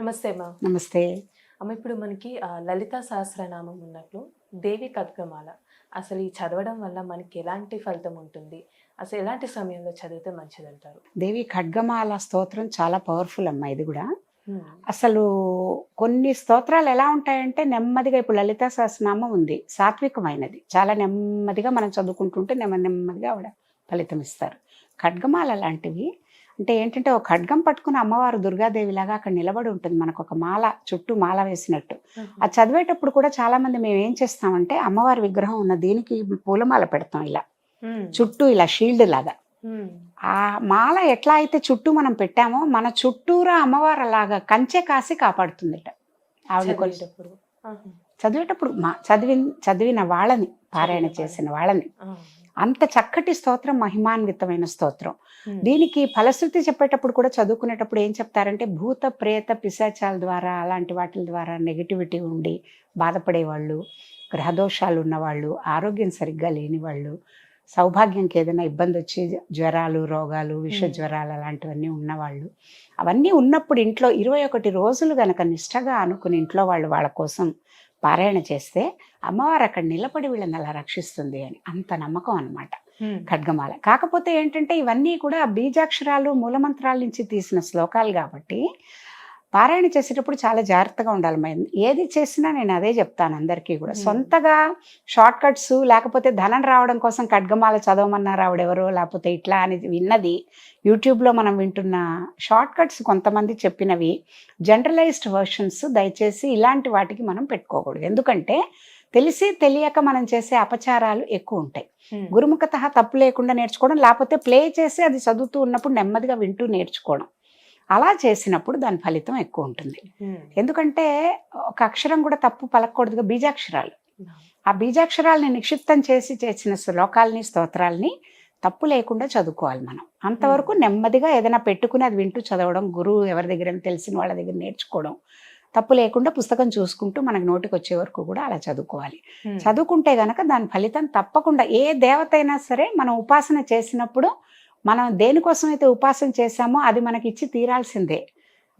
నమస్తే అమ్మా. నమస్తే. అమ్మ ఇప్పుడు మనకి లలితా సహస్రనామం ఉన్నట్లు దేవి కద్గమాల అసలు ఈ చదవడం వల్ల మనకి ఎలాంటి ఫలితం ఉంటుంది? అసలు ఎలాంటి సమయంలో చదివితే మంచిదంటారు? దేవి ఖడ్గమాల స్తోత్రం చాలా పవర్ఫుల్ అమ్మ ఇది కూడా. అసలు కొన్ని స్తోత్రాలు ఎలా ఉంటాయంటే నెమ్మదిగా ఇప్పుడు లలితా సహస్రనామం ఉంది. సాత్వికమైనది. చాలా నెమ్మదిగా మనం చదువుకుంటుంటే నెమ్మది నెమ్మదిగా ఆవిడ ఫలితం ఇస్తారు. ఖడ్గమాల లాంటివి అంటే ఏంటంటే ఒక ఖడ్గం పట్టుకుని అమ్మవారు దుర్గాదేవిలాగా అక్కడ నిలబడి ఉంటుంది మనకు ఒక మాల చుట్టూ మాల వేసినట్టు. అది చదివేటప్పుడు కూడా చాలా మంది మేము ఏం చేస్తామంటే అమ్మవారి విగ్రహం ఉన్న దీనికి పూలమాల పెడతాం ఇలా. చుట్టూ ఇలా షీల్డ్ లాగా. ఆ మాల ఎట్లా అయితే చుట్టూ మనం పెట్టామో మన చుట్టూరా అమ్మవారు అలాగా కంచె కాసి కాపాడుతుందట. ఆవిడ చదివేటప్పుడు. మా చదివి చదివిన వాళ్ళని పారాయణ చేసిన వాళ్ళని. అంత చక్కటి స్తోత్రం మహిమాన్వితమైన స్తోత్రం హ్మ్. దీనికి ఫలశ్రుతి చెప్పేటప్పుడు కూడా చదువుకునేటప్పుడు ఏం చెప్తారంటే భూత ప్రేత పిశాచాల ద్వారా అలాంటి వాటి ద్వారా నెగిటివిటీ ఉండి బాధపడే వాళ్ళు గ్రహదోషాలు ఉన్నవాళ్ళు ఆరోగ్యం సరిగ్గా లేని వాళ్ళు సౌభాగ్యంకి ఏదైనా ఇబ్బంది వచ్చి జ్వరాలు రోగాలు విష Hmm. జ్వరాలు అలాంటివన్నీ ఉన్నవాళ్ళు అవన్నీ ఉన్నప్పుడు ఇంట్లో ఇరవై ఒకటి రోజులు గనక నిష్టగా అనుకుని ఇంట్లో వాళ్ళు వాళ్ళ కోసం పారాయణ చేస్తే అమ్మవారు అక్కడ నిలబడి వీళ్ళని అలా రక్షిస్తుంది అని అంత నమ్మకం అన్నమాట హ్మ్. ఖడ్గమాల కాకపోతే ఏంటంటే ఇవన్నీ కూడా బీజాక్షరాలు మూలమంత్రాల నుంచి తీసిన శ్లోకాలు కాబట్టి పారాయణ చేసేటప్పుడు చాలా జాగ్రత్తగా ఉండాలి. ఏది చేసినా నేను అదే చెప్తాను అందరికీ కూడా. సొంతగా షార్ట్ కట్స్ లేకపోతే ధనం రావడం కోసం ఖడ్గమాల చదవమన్నారు ఆవిడెవరో లేకపోతే ఇట్లా అని విన్నది. యూట్యూబ్లో మనం వింటున్న షార్ట్ కట్స్ కొంతమంది చెప్పినవి జనరలైజ్డ్ వర్షన్స్ దయచేసి ఇలాంటి వాటికి మనం పెట్టుకోకూడదు. ఎందుకంటే తెలిసి తెలియక మనం చేసే అపచారాలు ఎక్కువ ఉంటాయి. గురుముఖత తప్పు లేకుండా నేర్చుకోవడం లేకపోతే ప్లే చేసి అది చదువుతూ ఉన్నప్పుడు నెమ్మదిగా వింటూ నేర్చుకోవడం. అలా చేసినప్పుడు దాని ఫలితం ఎక్కువ ఉంటుంది. ఎందుకంటే ఒక అక్షరం కూడా తప్పు పలకూడదుగా బీజాక్షరాలు. ఆ బీజాక్షరాలని నిక్షిప్తం చేసి చేసిన శ్లోకాలని స్తోత్రాలని తప్పు లేకుండా చదువుకోవాలి మనం. అంతవరకు నెమ్మదిగా ఏదైనా పెట్టుకుని అది వింటూ చదవడం గురువు ఎవరి దగ్గర తెలిసిన వాళ్ళ దగ్గర నేర్చుకోవడం తప్పు లేకుండా పుస్తకం చూసుకుంటూ మనకు నోటికి వచ్చే వరకు కూడా అలా చదువుకోవాలి. చదువుకుంటే గనక దాని ఫలితం తప్పకుండా ఏ దేవత అయినా సరే మనం ఉపాసన చేసినప్పుడు మనం దేనికోసం అయితే ఉపాసన చేశామో అది మనకి ఇచ్చి తీరాల్సిందే.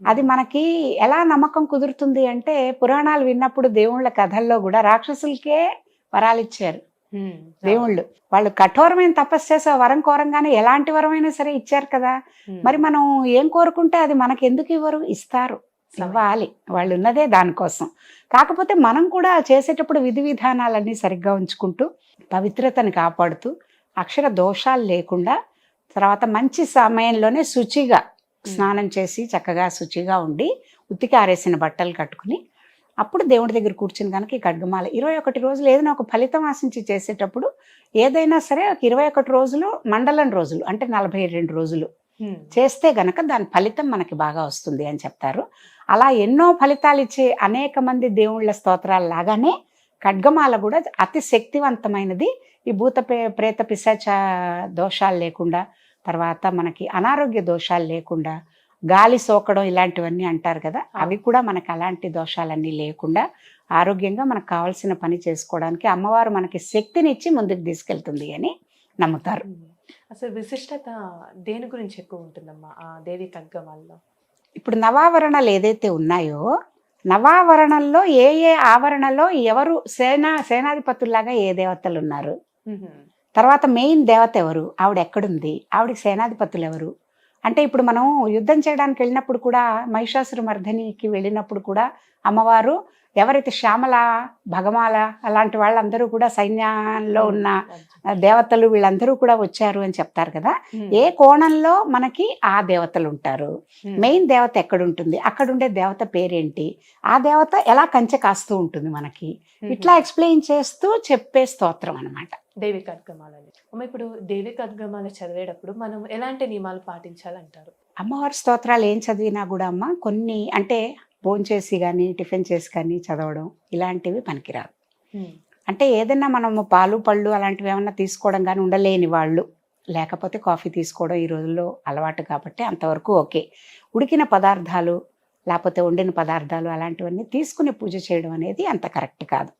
అది మనకి ఎలా నమ్మకం కుదురుతుంది అంటే పురాణాలు విన్నప్పుడు దేవుళ్ళ కథల్లో కూడా రాక్షసులకే వరాలు ఇచ్చారు. దేవుళ్ళు. వాళ్ళు కఠోరమైన తపస్సు చేసి వరం కోరంగానే ఎలాంటి వరమైనా సరే ఇచ్చారు కదా. మరి మనం ఏం కోరుకుంటే అది మనకి ఎందుకు ఇవ్వరు? ఇస్తారు. ఇవ్వాలి. వాళ్ళు ఉన్నదే దానికోసం. కాకపోతే మనం కూడా చేసేటప్పుడు విధి విధానాలన్నీ సరిగ్గా ఉంచుకుంటూ పవిత్రతని కాపాడుతూ అక్షర దోషాలు లేకుండా తర్వాత మంచి సమయంలోనే శుచిగా స్నానం చేసి చక్కగా శుచిగా ఉండి ఉతికి ఆరేసిన బట్టలు కట్టుకుని అప్పుడు దేవుడి దగ్గర కూర్చుని కనుక ఈ ఖడ్గమాల ఇరవై ఒకటి రోజులు ఏదైనా ఒక ఫలితం ఆశించి చేసేటప్పుడు ఏదైనా సరే ఒక ఇరవై ఒకటి రోజులు మండలం రోజులు అంటే నలభై రెండు రోజులు. చేస్తే గనక దాని ఫలితం మనకి బాగా వస్తుంది అని చెప్తారు అలా ఎన్నో ఫలితాలు ఇచ్చే అనేక మంది దేవుళ్ళ స్తోత్రాల లాగానే ఖడ్గమాల కూడా అతి శక్తివంతమైనది. ఈ భూత ప్రే- ప్రేత పిశాచ దోషాలు లేకుండా తర్వాత మనకి అనారోగ్య దోషాలు లేకుండా గాలి సోకడం ఇలాంటివన్నీ అంటారు కదా అవి కూడా మనకి అలాంటి దోషాలన్నీ లేకుండా ఆరోగ్యంగా మనకు కావాల్సిన పని చేసుకోవడానికి అమ్మవారు మనకి శక్తినిచ్చి ముందుకు తీసుకెళ్తుంది అని నమ్ముతారు. అసలు విశిష్టత దేని గురించి ఎక్కువ ఉంటుందమ్మా? ఆ దేవి కద్గమాల్లో ఇప్పుడు నవావరణలు ఏదైతే ఉన్నాయో నవావరణంలో ఏ ఏ ఆవరణలో ఎవరు సేనా సేనాధిపతుల్లాగా ఏ దేవతలు ఉన్నారు. తర్వాత మెయిన్ దేవత ఎవరు? ఆవిడ ఎక్కడుంది? ఆవిడకి సేనాధిపతులు ఎవరు అంటే ఇప్పుడు మనం యుద్ధం చేయడానికి వెళ్ళినప్పుడు కూడా మహిషాసుర మర్ధనికి వెళ్ళినప్పుడు కూడా అమ్మవారు ఎవరైతే శ్యామల భగమాల అలాంటి వాళ్ళందరూ కూడా సైన్యంలో ఉన్న దేవతలు వీళ్ళందరూ కూడా వచ్చారు అని చెప్తారు కదా. ఏ కోణంలో మనకి ఆ దేవతలు ఉంటారు. మెయిన్ దేవత ఎక్కడుంటుంది అక్కడ ఉండే దేవత పేరేంటి ఆ దేవత ఎలా కంచె కాస్తూ ఉంటుంది మనకి. ఇట్లా ఎక్స్ప్లెయిన్ చేస్తూ చెప్పే స్తోత్రం అనమాట దేవి కద్గమాలని అమ్మ ఇప్పుడు దేవి కద్గమాల చదివేటప్పుడు మనం ఎలాంటి నియమాలు పాటించాలంటారు అమ్మవారి స్తోత్రాలు ఏం చదివినా కూడా అమ్మ కొన్ని అంటే భోంచేసి కానీ టిఫిన్ చేసి కానీ చదవడం ఇలాంటివి పనికిరాదు. అంటే ఏదైనా మనము పాలు పళ్ళు అలాంటివి ఏమన్నా తీసుకోవడం కానీ ఉండలేని వాళ్ళు లేకపోతే కాఫీ తీసుకోవడం ఈ రోజుల్లో అలవాటు కాబట్టి అంతవరకు ఓకే ఉడికిన పదార్థాలు లేకపోతే వండిన పదార్థాలు అలాంటివన్నీ తీసుకుని పూజ చేయడం అనేది అంత కరెక్ట్ కాదు.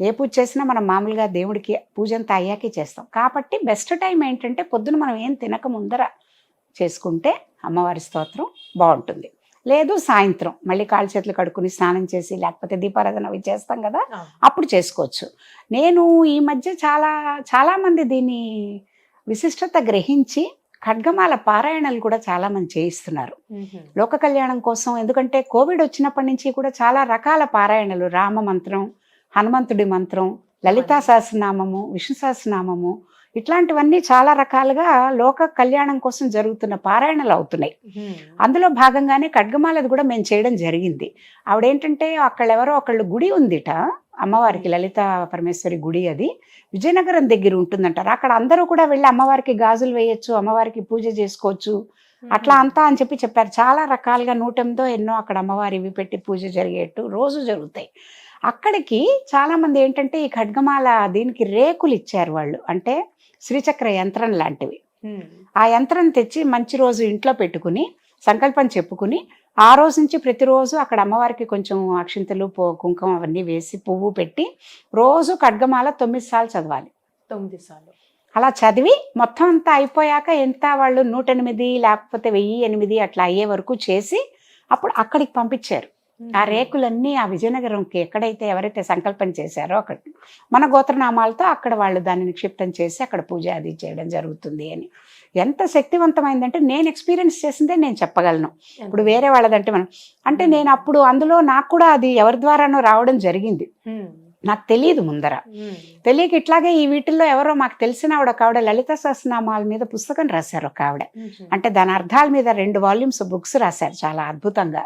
ఏ పూజ చేసినా మనం మామూలుగా దేవుడికి పూజ అంతా అయ్యాకే చేస్తాం. కాబట్టి బెస్ట్ టైం ఏంటంటే పొద్దున మనం ఏం తినక ముందర చేసుకుంటే అమ్మవారి స్తోత్రం బాగుంటుంది. లేదు సాయంత్రం మళ్ళీ కాళ్ళు చేతులు కడుక్కుని స్నానం చేసి లేకపోతే దీపారాధన అవి చేస్తాం కదా. అప్పుడు చేసుకోవచ్చు. నేను ఈ మధ్య చాలా చాలామంది దీని విశిష్టత గ్రహించి ఖడ్గమాల పారాయణలు కూడా చాలామంది చేయిస్తున్నారు. మ్మ్. లోక కళ్యాణం కోసం ఎందుకంటే కోవిడ్ వచ్చినప్పటి నుంచి కూడా చాలా రకాల పారాయణలు రామ మంత్రం హనుమంతుడి మంత్రం లలితా సహస్రనామము విష్ణు సహస్రనామము ఇట్లాంటివన్నీ చాలా రకాలుగా లోక కళ్యాణం కోసం జరుగుతున్న పారాయణలు అవుతున్నాయి. అందులో భాగంగానే ఖడ్గమాలది కూడా మేము చేయడం జరిగింది. ఆవిడేంటంటే అక్కడ ఎవరో ఒకళ్ళు గుడి ఉందిట అమ్మవారికి లలిత పరమేశ్వరి గుడి అది విజయనగరం దగ్గర ఉంటుందంటారు. అక్కడ అందరూ కూడా వెళ్ళి అమ్మవారికి గాజులు వేయొచ్చు అమ్మవారికి పూజ చేసుకోవచ్చు అట్లా అంతా అని చెప్పి చెప్పారు. చాలా రకాలుగా నూటెంతో ఎన్నో అక్కడ అమ్మవారి ఇవి పెట్టి పూజ జరిగేట్టు రోజు జరుగుతాయి. అక్కడికి చాలా మంది ఏంటంటే ఈ ఖడ్గమాల దీనికి రేకులు ఇచ్చారు వాళ్ళు. అంటే శ్రీచక్ర యంత్రం లాంటివి. ఆ యంత్రం తెచ్చి మంచి రోజు ఇంట్లో పెట్టుకుని సంకల్పం చెప్పుకుని ఆ రోజు నుంచి ప్రతిరోజు అక్కడ అమ్మవారికి కొంచెం అక్షింతలు పో కుంకుమ అవన్నీ వేసి పువ్వు పెట్టి రోజు ఖడ్గమాల తొమ్మిది సార్లు చదవాలి. తొమ్మిది సార్లు. అలా చదివి మొత్తం అంతా అయిపోయాక ఎంత వాళ్ళు నూట ఎనిమిది లేకపోతే వెయ్యి ఎనిమిది అట్లా అయ్యే వరకు చేసి అప్పుడు అక్కడికి పంపించారు. ఆ రేకులన్నీ ఆ విజయనగరంకి ఎక్కడైతే ఎవరైతే సంకల్పం చేశారో అక్కడ మన గోత్రనామాలతో అక్కడ వాళ్ళు దాన్ని నిక్షిప్తం చేసి అక్కడ పూజ అది చేయడం జరుగుతుంది అని. ఎంత శక్తివంతమైందంటే నేను ఎక్స్పీరియన్స్ చేసిందే నేను చెప్పగలను. ఇప్పుడు వేరే వాళ్ళదంటే మనం అంటే నేను అప్పుడు అందులో నాకు కూడా అది ఎవరి ద్వారానో రావడం జరిగింది. నాకు తెలియదు ముందర. తెలియక ఇట్లాగే ఈ వీటిల్లో ఎవరో మాకు తెలిసిన ఆవిడ ఒక ఆవిడ లలిత సహస్రనామాల మీద పుస్తకం రాశారు ఒక ఆవిడ. అంటే దాని అర్థాల మీద రెండు వాల్యూమ్స్ బుక్స్ రాశారు చాలా అద్భుతంగా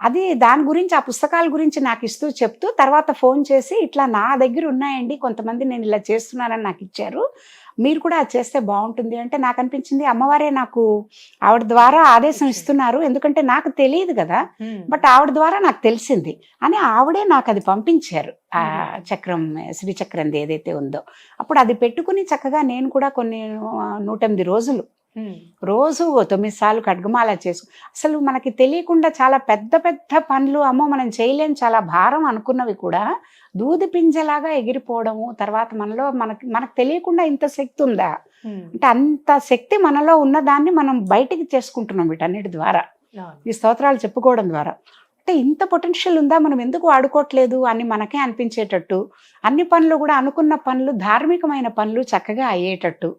అది దాని గురించి ఆ పుస్తకాల గురించి నాకు ఇస్తూ చెప్తూ తర్వాత ఫోన్ చేసి ఇట్లా నా దగ్గర ఉన్నాయండి కొంతమంది నేను ఇలా చేస్తున్నానని నాకు ఇచ్చారు మీరు కూడా అది చేస్తే బాగుంటుంది అంటే నాకు అనిపించింది అమ్మవారే నాకు ఆవిడ ద్వారా ఆదేశం ఇస్తున్నారు ఎందుకంటే నాకు తెలియదు కదా. బట్ ఆవిడ ద్వారా నాకు తెలిసింది అని ఆవిడే నాకు అది పంపించారు ఆ చక్రం శ్రీచక్రం ఏదైతే ఉందో అప్పుడు అది పెట్టుకుని చక్కగా నేను కూడా కొన్ని ఆ, నూట ఎనిమిది రోజులు. రోజు తొమ్మిది సార్లు ఖడ్గమాల చేసు అసలు మనకి తెలియకుండా చాలా పెద్ద పెద్ద పనులు అమ్మో మనం చేయలేం చాలా భారం అనుకున్నవి కూడా దూది పింజలాగా ఎగిరిపోవడము తర్వాత మనలో మనకి మనకు తెలియకుండా ఇంత శక్తి ఉందా. అంటే అంత శక్తి మనలో ఉన్న దాన్ని మనం బయటికి చేసుకుంటున్నాం వీటన్నిటి ద్వారా. ఈ స్తోత్రాలు చెప్పుకోవడం ద్వారా అంటే ఇంత పొటెన్షియల్ ఉందా మనం ఎందుకు వాడుకోవట్లేదు అని మనకే అనిపించేటట్టు అన్ని పనులు కూడా అనుకున్న పనులు ధార్మికమైన పనులు చక్కగా అయ్యేటట్టు.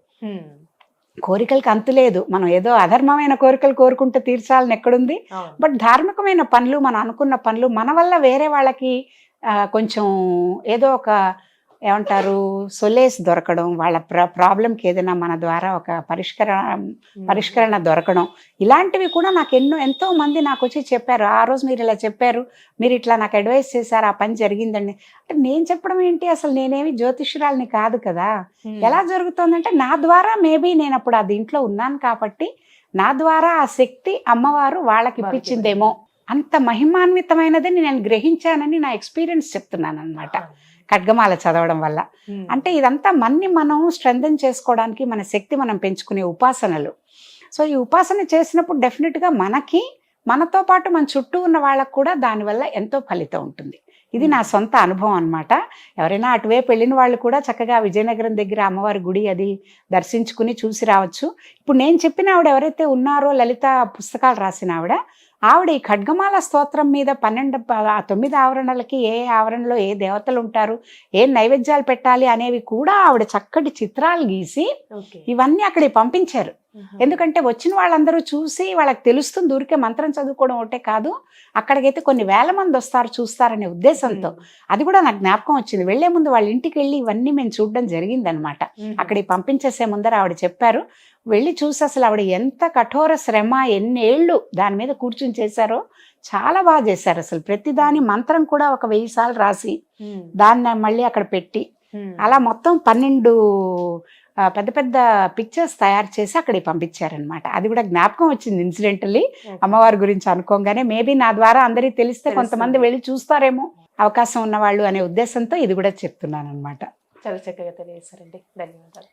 కోరికలకు అంతు లేదు మనం ఏదో అధర్మమైన కోరికలు కోరుకుంటే తీర్చాలని ఎక్కడుంది. బట్ ధార్మికమైన పనులు మనం అనుకున్న పనులు మన వల్ల వేరే వాళ్ళకి కొంచెం ఏదో ఒక ఏమంటారు సొలేస్ దొరకడం వాళ్ళ ప్ర ప్రాబ్లంకి ఏదైనా మన ద్వారా ఒక పరిష్కరణ. పరిష్కరణ దొరకడం ఇలాంటివి కూడా నాకు ఎన్నో ఎంతో మంది నాకు వచ్చి చెప్పారు ఆ రోజు మీరు ఇలా చెప్పారు మీరు ఇట్లా నాకు అడ్వైస్ చేశారు ఆ పని జరిగిందండి అంటే నేను చెప్పడం ఏంటి అసలు నేనేమి జ్యోతిష్యురాలని కాదు కదా. ఎలా జరుగుతోందంటే నా ద్వారా మేబీ నేను అప్పుడు ఆ దీంట్లో ఉన్నాను కాబట్టి నా ద్వారా ఆ శక్తి అమ్మవారు వాళ్ళకి ఇప్పించిందేమో అంత మహిమాన్వితమైనదని నేను గ్రహించానని నా ఎక్స్పీరియన్స్ చెప్తున్నాను అనమాట. ఖడ్గమాల చదవడం వల్ల. అంటే ఇదంతా మన్ని మనం స్ట్రెంథన్ చేసుకోవడానికి మన శక్తి మనం పెంచుకునే ఉపాసనలు. సో ఈ ఉపాసన చేసినప్పుడు డెఫినెట్గా మనకి మనతో పాటు మన చుట్టూ ఉన్న వాళ్ళకు కూడా దానివల్ల ఎంతో ఫలితం ఉంటుంది. ఇది నా సొంత అనుభవం అన్నమాట. ఎవరైనా అటువైపు వెళ్ళిన వాళ్ళు కూడా చక్కగా విజయనగరం దగ్గర అమ్మవారి గుడి అది దర్శించుకుని చూసి రావచ్చు. ఇప్పుడు నేను చెప్పిన ఆవిడ ఎవరైతే ఉన్నారో లలిత పుస్తకాలు రాసిన ఆవిడ ఆవిడ ఈ ఖడ్గమాల స్తోత్రం మీద పన్నెండు ఆ తొమ్మిది ఆవరణలకి ఏ ఆవరణలో ఏ దేవతలు ఉంటారు ఏ నైవేద్యాలు పెట్టాలి అనేవి కూడా ఆవిడ చక్కటి చిత్రాలు గీసి ఇవన్నీ అక్కడికి పంపించారు. ఎందుకంటే వచ్చిన వాళ్ళందరూ చూసి వాళ్ళకి తెలుస్తుంది ఊరికే మంత్రం చదువుకోవడం ఒకటే కాదు అక్కడికైతే కొన్ని వేల మంది వస్తారు చూస్తారనే ఉద్దేశంతో. అది కూడా నాకు జ్ఞాపకం వచ్చింది వెళ్ళే ముందు వాళ్ళ ఇంటికి వెళ్ళి ఇవన్నీ మేము చూడడం జరిగిందనమాట. అక్కడికి పంపించేసే ముందర ఆవిడ చెప్పారు వెళ్ళి చూసి అసలు ఆవిడ ఎంత కఠోర శ్రమ ఎన్నేళ్ళు దాని మీద కూర్చుని చేశారో చాలా బాగా చేశారు అసలు ప్రతిదాని మంత్రం కూడా ఒక వెయ్యి సార్లు రాసి. దాన్ని మళ్ళీ అక్కడ పెట్టి. అలా మొత్తం పన్నెండు పెద్ద పెద్ద పిక్చర్స్ తయారు చేసి అక్కడికి పంపించారనమాట అది కూడా జ్ఞాపకం వచ్చింది ఇన్సిడెంటల్లీ. అమ్మవారి గురించి అనుకోగానే మేబీ నా ద్వారా అందరికీ తెలిస్తే. కొంతమంది వెళ్ళి చూస్తారేమో అవకాశం ఉన్నవాళ్ళు అనే ఉద్దేశంతో ఇది కూడా చెప్తున్నాను అనమాట చాలా చక్కగా తెలియజేశారండి. ధన్యవాదాలు.